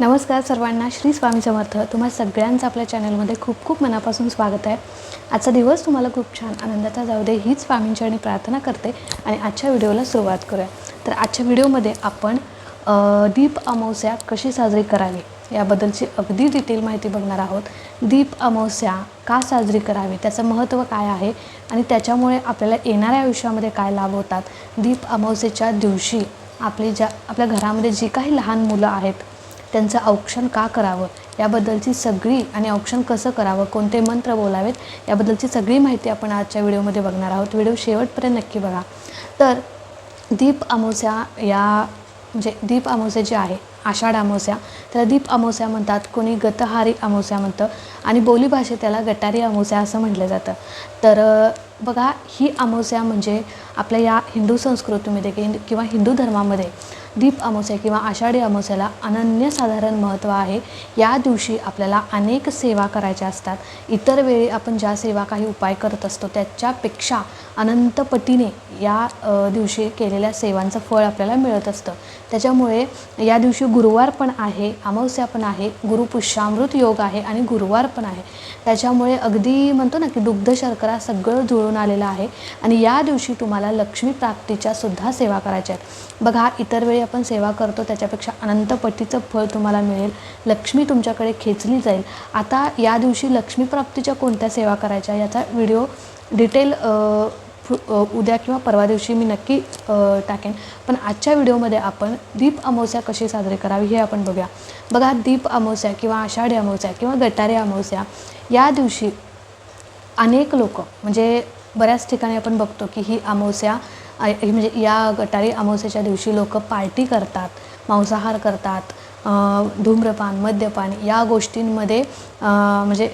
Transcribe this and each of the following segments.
नमस्कार सर्वांना श्री स्वामी समर्थ. तुम्हा सगळ्यांचं आपल्या चॅनलमध्ये खूप खूप मनापासून स्वागत आहे. आजचा दिवस तुम्हाला खूप छान आनंदाचा जाऊ दे हीच स्वामींची आणि प्रार्थना करते आणि आजच्या व्हिडिओला सुरुवात करूया. तर आजच्या व्हिडिओमध्ये आपण दीप अमावस्या कशी साजरी करावी याबद्दलची अगदी डिटेल माहिती बघणार आहोत. दीप अमावस्या का साजरी करावी त्याचं महत्त्व काय आहे आणि त्याच्यामुळे आपल्याला येणाऱ्या आयुष्यामध्ये काय लाभ होतात? दीप अमावस्येच्या दिवशी आपली ज्या आपल्या घरामध्ये जी काही लहान मुलं आहेत त्यांचं औक्षण का करावं? याबद्दलची सगळी आणि औक्षण कसं करावं? कोणते मंत्र बोलावेत? याबद्दलची सगळी माहिती आपण आजच्या व्हिडिओमध्ये बघणार आहोत. व्हिडिओ शेवटपर्यंत नक्की बघा. तर दीप अमावस्या या म्हणजे दीप अमावस्या जी आहे आषाढ अमावस्या त्याला दीप अमावस्या म्हणतात. कोणी गतहारी अमावस्या म्हणतं आणि बोलीभाषेत त्याला गटारी अमावस्या असं म्हटलं जातं. तर बघा ही अमावस्या म्हणजे आपल्या या हिंदू संस्कृतीमध्ये किंवा हिंदू धर्मामध्ये दीप अमावस्या किंवा आषाढी अमावस्याला अनन्यसाधारण महत्त्व आहे. या दिवशी आपल्याला अनेक सेवा करायच्या असतात. इतर वेळी आपण ज्या सेवा काही उपाय करत असतो त्याच्यापेक्षा अनंतपटीने या दिवशी केलेल्या सेवांचं फळ आपल्याला मिळत असतं. त्याच्यामुळे या दिवशी गुरुवार पण आहे अमावस्या पण आहे गुरुपुष्यामृत योग आहे आणि गुरुवार पण आहे. त्याच्यामुळे अगदी म्हणतो ना की दुग्ध शर्करा सगळं जुळून आलेलं आहे आणि या दिवशी तुम्हाला लक्ष्मी प्राप्तीच्या सुद्धा सेवा करायच्या आहेत. बघा इतर वेळी आपण सेवा करतो त्याच्यापेक्षा अनंतपटीचं फळ तुम्हाला मिळेल. लक्ष्मी तुमच्याकडे खेचली जाईल. आता या दिवशी लक्ष्मी प्राप्तीच्या कोणत्या सेवा करायच्या याचा व्हिडिओ डिटेल उद्या किंवा परवा दिवशी मी नक्की टाकेन. पण आजच्या व्हिडिओमध्ये आपण दीप अमावस्या कशी साजरी करावी हे आपण बघूया. बघा दीप अमावस्या किंवा आषाढी अमावस्या किंवा गटारी अमावस्या या दिवशी अनेक लोक म्हणजे बऱ्याच ठिकाणी आपण बघतो की ही अमावस्या म्हणजे या गटारी अमावस्याच्या दिवशी लोक पार्टी करतात मांसाहार करतात धूम्रपान मद्यपान या गोष्टींमध्ये म्हणजे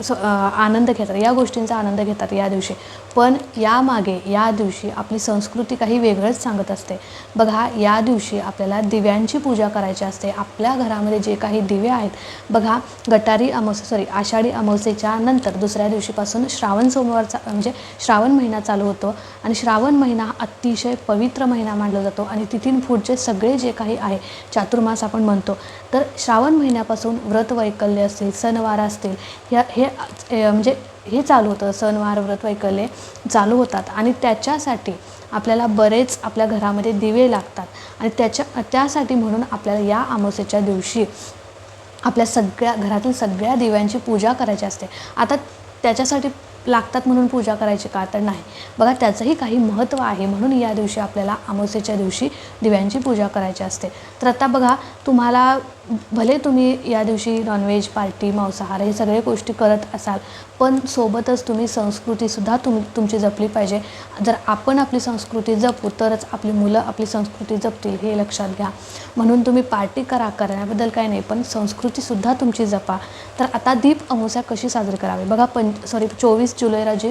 स आनंद घेतात या गोष्टींचा आनंद घेतात या दिवशी. पण यामागे या दिवशी आपली संस्कृती काही वेगळंच सांगत असते. बघा या दिवशी आपल्याला दिव्यांची पूजा करायची असते. आपल्या घरामध्ये जे काही दिवे आहेत बघा गटारी अमावस्या सॉरी आषाढी अमावस्येच्या नंतर दुसऱ्या दिवशीपासून श्रावण सोमवारचा म्हणजे श्रावण महिना चालू होतो आणि श्रावण महिना हा अतिशय पवित्र महिना मानला जातो आणि तिथून पुढचे सगळे जे काही आहे चातुर्मास आपण म्हणतो. तर श्रावण महिन्यापासून व्रत वैकल्य असतील सणवार असतील ह्या हे म्हणजे हे चालू होतं सणवार व्रत वैकल्ये चालू होतात. आणि त्याच्यासाठी आपल्याला बरेच आपल्या घरामध्ये दिवे लागतात. आणि त्याच्या त्यासाठी म्हणून आपल्याला या अमावस्येच्या दिवशी आपल्या सगळ्या घरातील सगळ्या दिव्यांची पूजा करायची असते. आता त्याच्यासाठी लागतात म्हणून पूजा करायची का तर नाही. बघा त्याचंही काही महत्त्व आहे. म्हणून या दिवशी आपल्याला अमावस्येच्या दिवशी दिव्यांची पूजा करायची असते. तर आता बघा तुम्हाला भले तुम्ही या दिवशी नॉनव्हेज पार्टी मांसाहार हे सगळे गोष्टी करत असाल पण सोबतच तुम्ही संस्कृतीसुद्धा तुम तुमची जपली पाहिजे. जर आपण आपली संस्कृती जपू तरच आपली मुलं आपली संस्कृती जपतील हे लक्षात घ्या. म्हणून तुम्ही पार्टी करा करण्याबद्दल काही नाही पण संस्कृतीसुद्धा तुमची जपा. तर आता दीप अमावस्या कशी साजरी करावी? बघा पं सॉरी चोवीस जुलै रोजी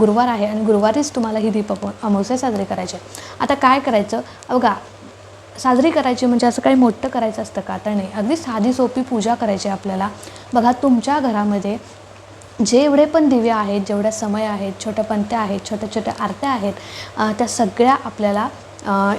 गुरुवार आहे आणि गुरुवारीच तुम्हाला ही दीप अमाव- अमावस्या साजरी करायची आता काय करायचं? बघा साजरी करायची म्हणजे असं काही मोठं करायचं असतं का? तर नाही. अगदी साधी सोपी पूजा करायची आपल्याला. बघा तुमच्या घरामध्ये जेवढे पण दिवे आहेत जेवढ्या समय आहेत छोट्या पंत्या आहेत छोट्या छोट्या आरत्या आहेत त्या सगळ्या आपल्याला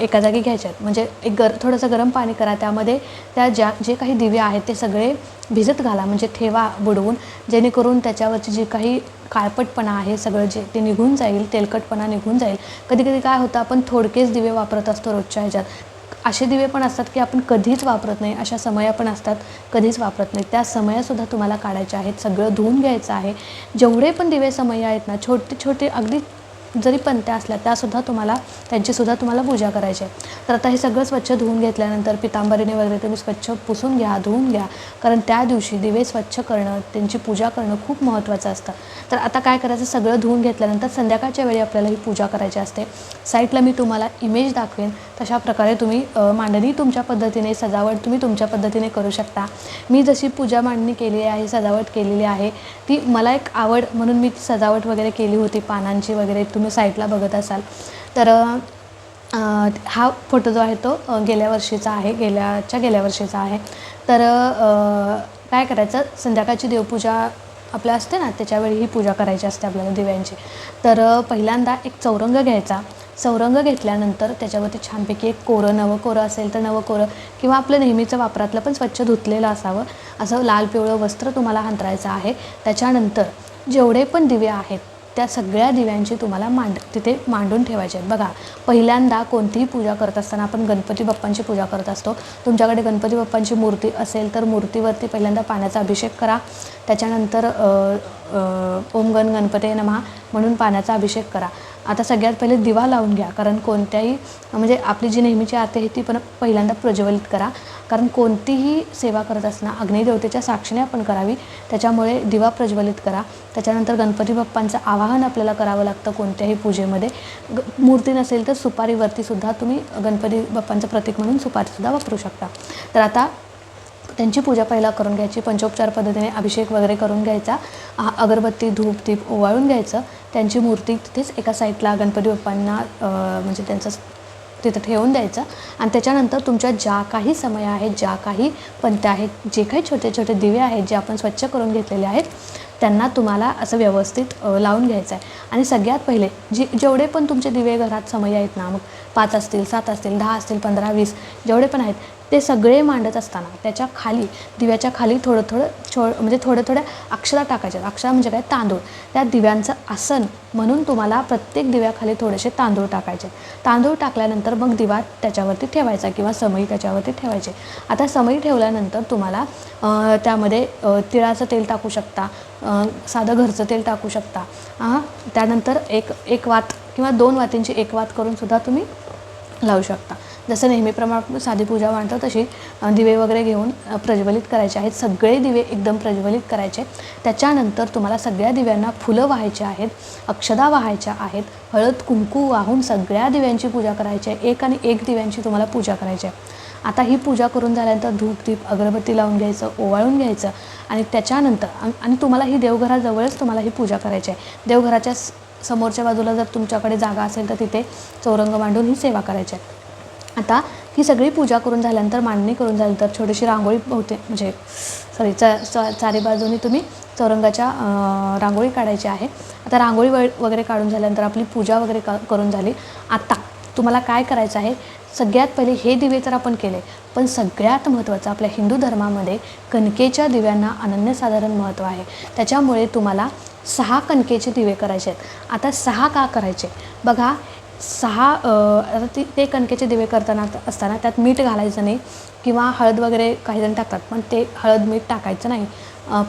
एका जागी घ्यायच्या आहेत. म्हणजे एक गर थोडंसं गरम पाणी करा. त्यामध्ये त्या ज्या जे काही दिवे आहेत ते सगळे भिजत घाला. म्हणजे ठेवा बुडवून. जेणेकरून त्याच्यावरची जी काही काळपटपणा आहे सगळं जे ते निघून जाईल. तेलकटपणा निघून जाईल. कधी कधी काय होतं आपण थोडकेच दिवे वापरत असतो रोजच्या ह्याच्यात. असे दिवे पण असतात की आपण कधीच वापरत नाही अशा समया पण असतात कधीच वापरत नाही. त्या समयासुद्धा तुम्हाला काढायच्या आहेत सगळं धुवून घ्यायचं आहे. जेवढे पण दिवे समय आहेत ना छोटे छोटे अगदी जरी पंत्या असल्या त्यासुद्धा तुम्हाला त्यांचीसुद्धा तुम्हाला पूजा करायची आहे. तर आता हे सगळं स्वच्छ धुवून घेतल्यानंतर पितांबरीने वगैरे तुम्ही स्वच्छ पुसून घ्या धुवून घ्या. कारण त्या दिवशी दिवे स्वच्छ करणं त्यांची पूजा करणं खूप महत्त्वाचं असतं. तर आता काय करायचं? सगळं धुवून घेतल्यानंतर संध्याकाळच्या वेळी आपल्याला ही पूजा करायची असते. साईटला मी तुम्हाला इमेज दाखवेन. तशा प्रकारे तुम्ही मांडणी तुमच्या पद्धतीने सजावट तुम्ही तुमच्या पद्धतीने करू शकता. मी जशी पूजा मांडणी केली आहे सजावट केलेली आहे ती मला एक आवड म्हणून मी ती सजावट वगैरे केली होती पानांची वगैरे. तुम्ही साईटला बघत असाल. तर हा फोटो जो आहे तो गेल्या वर्षीचा आहे गेल्याच्या गेल्या वर्षीचा आहे. तर काय करायचं? संध्याकाळची देवपूजा आपल्या असते ना त्याच्यावेळी ही पूजा करायची असते आपल्याला दिव्यांची. तर पहिल्यांदा एक चौरंग घ्यायचा. चौरंग घेतल्यानंतर त्याच्यावरती छानपैकी एक कोरं नवं कोरं असेल तर नवं कोरं किंवा आपलं नेहमीचं वापरातलं पण स्वच्छ धुतलेलं असावं. असं लाल पिवळं वस्त्र तुम्हाला हांतरायचं आहे. त्याच्यानंतर जेवढे पण दिवे आहेत त्या सगळ्या दिव्यांची तुम्हाला मांड तिथे मांडून ठेवायचे आहेत. बघा पहिल्यांदा कोणतीही पूजा करत असताना आपण गणपती बाप्पांची पूजा करत असतो. तुमच्याकडे गणपती बाप्पांची मूर्ती असेल तर मूर्तीवरती पहिल्यांदा पाण्याचा अभिषेक करा. त्याच्यानंतर ओम गण गणपते नमहा म्हणून पाण्याचा अभिषेक करा. आता सगळ्यात पहिले दिवा लावून घ्या कारण कोणत्याही म्हणजे आपली जी नेहमीची आरती आहे ती पण पहिल्यांदा प्रज्वलित करा. कारण कोणतीही सेवा करत असताना अग्निदेवतेच्या साक्षीने आपण करावी त्याच्यामुळे दिवा प्रज्वलित करा. त्याच्यानंतर गणपती बाप्पांचं आवाहन आपल्याला करावं लागतं कोणत्याही पूजेमध्ये. ग मूर्ती नसेल तर सुपारीवरतीसुद्धा तुम्ही गणपती बाप्पांचं प्रतीक म्हणून सुपारीसुद्धा वापरू शकता. तर आता त्यांची पूजा पहिला करून घ्यायची पंचोपचार पद्धतीने अभिषेक वगैरे करून घ्यायचा अगरबत्ती धूप दीप ओवाळून घ्यायचं. त्यांची मूर्ती तिथेच एका साईडला गणपती बाप्पांना म्हणजे त्यांचं तिथं ठेवून द्यायचं. आणि त्याच्यानंतर तुमच्या ज्या काही समय आहेत ज्या काही पंत्या आहेत जे काही छोटे छोटे दिवे आहेत जे आपण स्वच्छ करून घेतलेले आहेत त्यांना तुम्हाला असं व्यवस्थित लावून घ्यायचं आहे. आणि सगळ्यात पहिले जे जेवढे पण तुमचे दिवे घरात समय आहेत ना मग पाच असतील सात असतील दहा असतील पंधरा वीस जेवढे पण आहेत ते सगळे मांडत असताना त्याच्याखाली दिव्याच्या खाली थोडं थोडं छो म्हणजे थोड्या थोड्या अक्षरा टाकायच्या. अक्षरा म्हणजे काय? तांदूळ. त्या दिव्यांचं आसन म्हणून तुम्हाला प्रत्येक दिव्याखाली थोडेसे तांदूळ टाकायचे. तांदूळ टाकल्यानंतर मग दिवा त्याच्यावरती ठेवायचा किंवा समई त्याच्यावरती ठेवायचे. आता समई ठेवल्यानंतर तुम्हाला त्यामध्ये तिळाचं तेल टाकू शकता साधं घरचं तेल टाकू शकता. हां त्यानंतर एक एक वात किंवा दोन वातींची एक वात करून सुद्धा तुम्ही लावू शकता. जसं नेहमीप्रमाणे साधी पूजा मांडतो तशी दिवे वगैरे घेऊन प्रज्वलित करायचे आहेत. सगळे दिवे एकदम प्रज्वलित करायचे त्याच्यानंतर तुम्हाला सगळ्या दिव्यांना फुलं वाहायचे आहेत अक्षदा वाहायच्या आहेत हळद कुंकू वाहून सगळ्या दिव्यांची पूजा करायची आहे. एक आणि एक दिव्यांची तुम्हाला पूजा करायची आहे. आता ही पूजा करून झाल्यानंतर धूप दीप अगरबत्ती लावून घ्यायचं ओवाळून घ्यायचं आणि त्याच्यानंतर आणि आणि तुम्हाला ही देवघराजवळच तुम्हाला ही पूजा करायची आहे. देवघराच्या स- समोरच्या बाजूला जर तुमच्याकडे जागा असेल तर तिथे चौरंग मांडून ही सेवा करायची आहे. आता ही सगळी पूजा करून झाल्यानंतर मांडणी करून झाल्यानंतर छोटीशी रांगोळी होते म्हणजे सॉरी च चा- चारी बाजूनी तुम्ही चौरंगाच्या रांगोळी काढायची आहे. आता रांगोळी व वगैरे काढून झाल्यानंतर आपली पूजा वगैरे का करून झाली. आता तुम्हाला काय करायचं आहे? सगळ्यात पहिले हे दिवे तर आपण केले पण सगळ्यात महत्त्वाचं आपल्या हिंदू धर्मामध्ये कणकेच्या दिव्यांना अनन्यसाधारण महत्त्व आहे. त्याच्यामुळे तुम्हाला सहा कणकेचे दिवे करायचे आहेत. आता सहा का करायचे? बघा सहा आता ती ते कणकेचे दिवे करताना असताना त्यात मीठ घालायचं नाही किंवा हळद वगैरे काही जण टाकतात पण ते हळद मीठ टाकायचं नाही.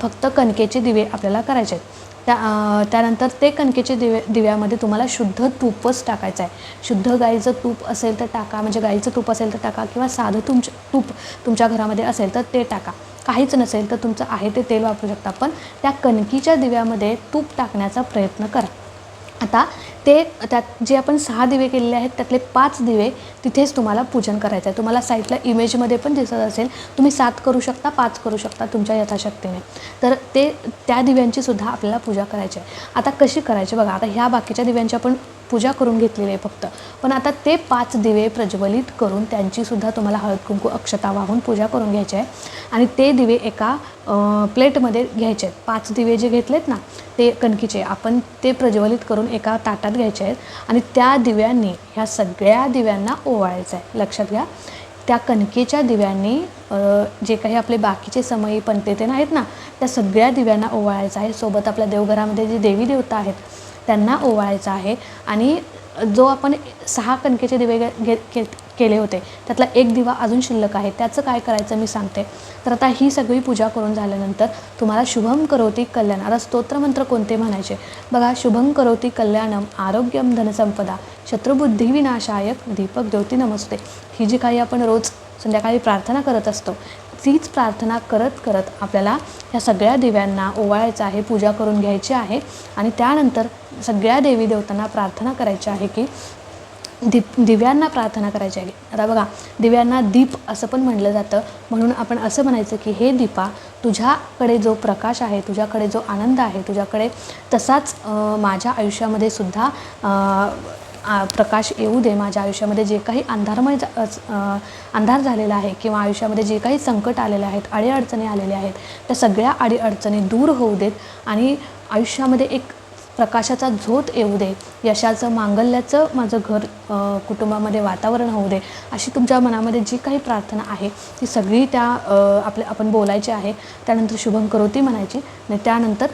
फक्त कणकेचे दिवे आपल्याला करायचे आहेत. त्या त्यानंतर ते कणकेचे दिवे दिव्यामध्ये तुम्हाला शुद्ध तूपच टाकायचं आहे. शुद्ध गाईचं तूप असेल तर टाका म्हणजे गाईचं तूप असेल तर टाका किंवा साधं तुमचं तूप तुमच्या घरामध्ये असेल तर ते टाका. काहीच नसेल तर तुमचं आहे ते तेल वापरू शकता पण त्या कणकीच्या दिव्यामध्ये तूप टाकण्याचा प्रयत्न करा. आता ते त्यात जे आपण सहा दिवे केलेले आहेत त्यातले पाच दिवे तिथेच तुम्हाला पूजन करायचं आहे तुम्हाला साईटला इमेजमध्ये पण दिसत असेल. तुम्ही सात करू शकता पाच करू शकता तुमच्या यथाशक्तीने. तर ते त्या दिव्यांची सुद्धा आपल्याला पूजा करायची आहे. आता कशी करायची? बघा आता ह्या बाकीच्या दिव्यांची आपण पूजा करून घेतलेली आहे फक्त. पण आता ते पाच दिवे प्रज्वलित करून त्यांचीसुद्धा तुम्हाला हळद कुंकू अक्षता वाहून पूजा करून घ्यायची आहे. आणि ते दिवे एका प्लेटमध्ये घ्यायचे आहेत. पाच दिवे जे घेतलेत ना ते कणकीचे आपण ते प्रज्वलित करून एका ताटात घ्यायचे आहेत. आणि त्या दिव्यांनी ह्या सगळ्या दिव्यांना ओवाळायचं आहे. लक्षात घ्या. त्या कणकेच्या दिव्यांनी जे काही आपले बाकीचे समयी पंते ते आहेत ना त्या सगळ्या दिव्यांना ओवाळायचं आहे. सोबत आपल्या देवघरामध्ये जे देवी देवता आहेत त्यांना ओवाळायचा आहे. आणि जो आपण सहा कणकेचे दिवे घे घे- के केले होते त्यातला एक दिवा अजून शिल्लक आहे. त्याचं काय करायचं मी सांगते. तर आता ही सगळी पूजा करून झाल्यानंतर तुम्हाला शुभम करोती कल्याण आता स्तोत्रमंत्र कोणते म्हणायचे? बघा शुभम करोती कल्याणम आरोग्यम धनसंपदा शत्रुबुद्धी विनाशायक दीपक ज्योती नमस्ते. ही जी काही आपण रोज संध्याकाळी प्रार्थना करत असतो तीच प्रार्थना करत करत आपल्याला ह्या सगळ्या दिव्यांना ओवाळायचं आहे पूजा करून घ्यायची आहे आणि त्यानंतर सगळ्या देवी देवतांना प्रार्थना करायची आहे की दीप दिव्यांना प्रार्थना करायची आहे. आता बघा दिव्यांना दीप असं पण म्हणलं जातं. म्हणून आपण असं म्हणायचं की हे दीपा तुझ्याकडे जो प्रकाश आहे तुझ्याकडे जो आनंद आहे तुझ्याकडे तसाच माझ्या आयुष्यामध्ये सुद्धा प्रकाश येऊ दे माझ्या आयुष्यामध्ये जे काही अंधारमय अंधार झालेला आहे किंवा आयुष्यामध्ये जे काही संकट आलेले आहेत अडीअडचणी आलेल्या आहेत त्या सगळ्या अडीअडचणी दूर होऊ देत आणि आयुष्यामध्ये एक प्रकाशाचा झोत येऊ दे यशाचं मांगल्याचं माझं घर कुटुंबामध्ये वातावरण होऊ दे अशी तुमच्या मनामध्ये जी काही प्रार्थना आहे ती सगळी त्या अ, आपल्या आपण बोलायची आहे त्यानंतर शुभम करोती म्हणायची आणि त्यानंतर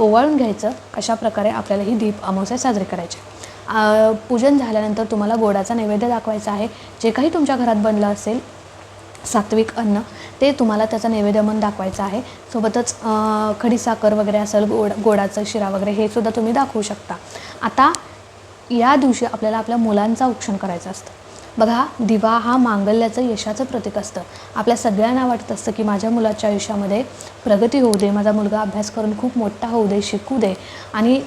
ओवाळून घ्यायचं अशा प्रकारे आपल्याला ही दीप अमावस्या साजरी करायची आहे. पूजन झाल्यानंतर तुम्हाला गोडाचा नैवेद्य दाखवायचा आहे. जे काही तुमच्या घरात बनलं असेल सात्विक अन्न ते तुम्हाला त्याचा नैवेद्य म्हणून दाखवायचं आहे. सोबतच अं, खडीसाखर वगैरे असेल गोड गोडाचं शिरा वगैरे हे सुद्धा तुम्ही दाखवू शकता. आता या दिवशी आपल्याला आपल्या मुलांचा औक्षण करायचं असतं. बघा दिवा हा मांगल्याचं यशाचं प्रतीक असतं. आपल्या सगळ्यांना वाटत असतं की माझ्या मुलाच्या आयुष्यामध्ये प्रगती होऊ दे माझा मुलगा अभ्यास करून खूप मोठा होऊ दे शिकू दे. आणि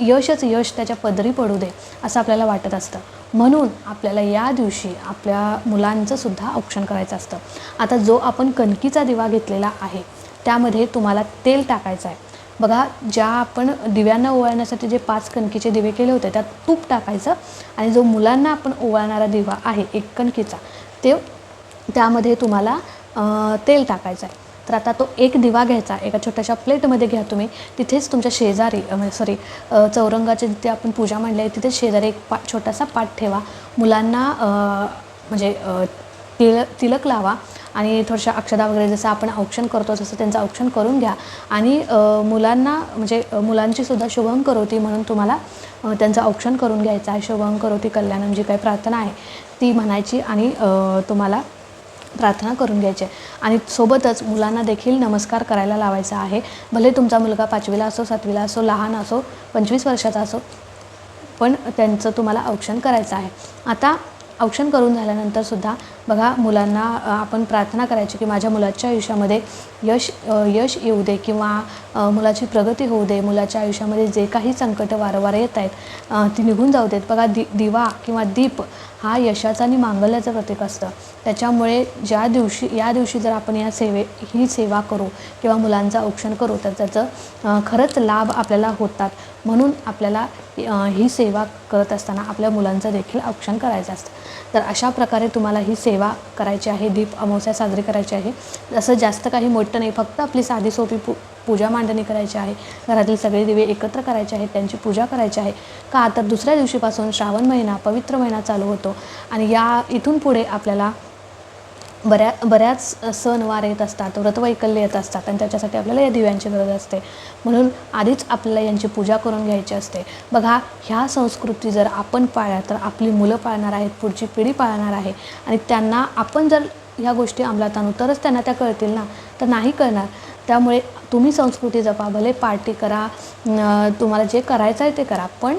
यशच यश त्याच्या पदरी पडू दे असं आपल्याला वाटत असतं. म्हणून आपल्याला या दिवशी आपल्या मुलांचंसुद्धा औक्षण करायचं असतं. आता जो आपण कणकीचा दिवा घेतलेला आहे त्यामध्ये तुम्हाला तेल टाकायचं आहे. बघा ज्या आपण दिव्यांना ओवाळण्यासाठी जे पाच कणकीचे दिवे केले होते त्यात तूप टाकायचं आणि जो मुलांना आपण ओवाळणारा दिवा आहे एक कणकीचा ते त्यामध्ये तुम्हाला तेल टाकायचं आहे. तर आता तो एक दिवा घ्यायचा एका छोट्याशा प्लेटमध्ये घ्या तुम्ही. तिथेच तुमच्या शेजारी म्हणजे सॉरी चौरंगाचे जिथे आपण पूजा मांडली आहे तिथेच शेजारी एक पा छोटासा पाठ ठेवा. मुलांना म्हणजे तिळ तिल तिलक लावा आणि थोडशा अक्षदा वगैरे जसं आपण औक्षण करतो तसं त्यांचं औक्षण करून घ्या. आणि मुलांना म्हणजे मुलांचीसुद्धा मुलांची सुद्धा शुभम करोती म्हणून तुम्हाला त्यांचं औक्षण करून घ्यायचं आहे. शुभम करोती कल्याणम जी काही प्रार्थना आहे ती म्हणायची आणि तुम्हाला प्रार्थना करून घ्यायची. आहे आणि सोबतच मुलांना देखील नमस्कार करायला लावायचा आहे. भले तुमचा मुलगा पाचवीला असो सातवीला असो लहान असो पंचवीस वर्षाचा असो पण त्यांचं तुम्हाला औक्षण करायचं आहे. आता औक्षण करून झाल्यानंतर सुद्धा बघा मुलांना आपण प्रार्थना करायची की माझ्या मुलाच्या आयुष्यामध्ये यश यश येऊ दे किंवा मुलाची प्रगती होऊ दे मुलाच्या आयुष्यामध्ये जे काही संकट वारंवार येत आहेत ती निघून जाऊ देत. बघा दि दिवा किंवा दीप हा यशाचा आणि मांगल्याचं प्रतीक असतं. त्याच्यामुळे ज्या दिवशी या दिवशी जर आपण या सेवे ही सेवा करू किंवा मुलांचं औक्षण करू तर त्याचं खरंच लाभ आपल्याला होतात. म्हणून आपल्याला ही सेवा करत असताना आपल्या मुलांचं देखील औक्षण करायचं असतं. तर अशा प्रकारे तुम्हाला ही सेवा करायची आहे दीप अमावस्या साजरी करायची आहे. असं जास्त काही मोठं नाही फक्त आपली साधी सोपी पू पूजा मांडणी करायची आहे. घरातील सगळे दिवे एकत्र करायचे आहेत त्यांची पूजा करायची आहे. का तर दुसऱ्या दिवशीपासून श्रावण महिना पवित्र महिना चालू होतो. आणि या इथून पुढे आपल्याला बऱ्या बऱ्याच सणवार येत असतात व्रतवैकल्य येत असतात आणि त्याच्यासाठी आपल्याला या दिव्यांची गरज असते. म्हणून आधीच आपल्याला यांची पूजा करून घ्यायची असते. बघा ह्या संस्कृती जर आपण पाळल्या तर आपली मुलं पाळणार आहेत पुढची पिढी पाळणार आहे. आणि त्यांना आपण जर ह्या गोष्टी अंमलात आणू तरच त्यांना त्या कळतील ना? तर नाही कळणार. त्यामुळे तुम्ही संस्कृती जपा भले पार्टी करा तुम्हाला जे करायचं आहे ते करा. पण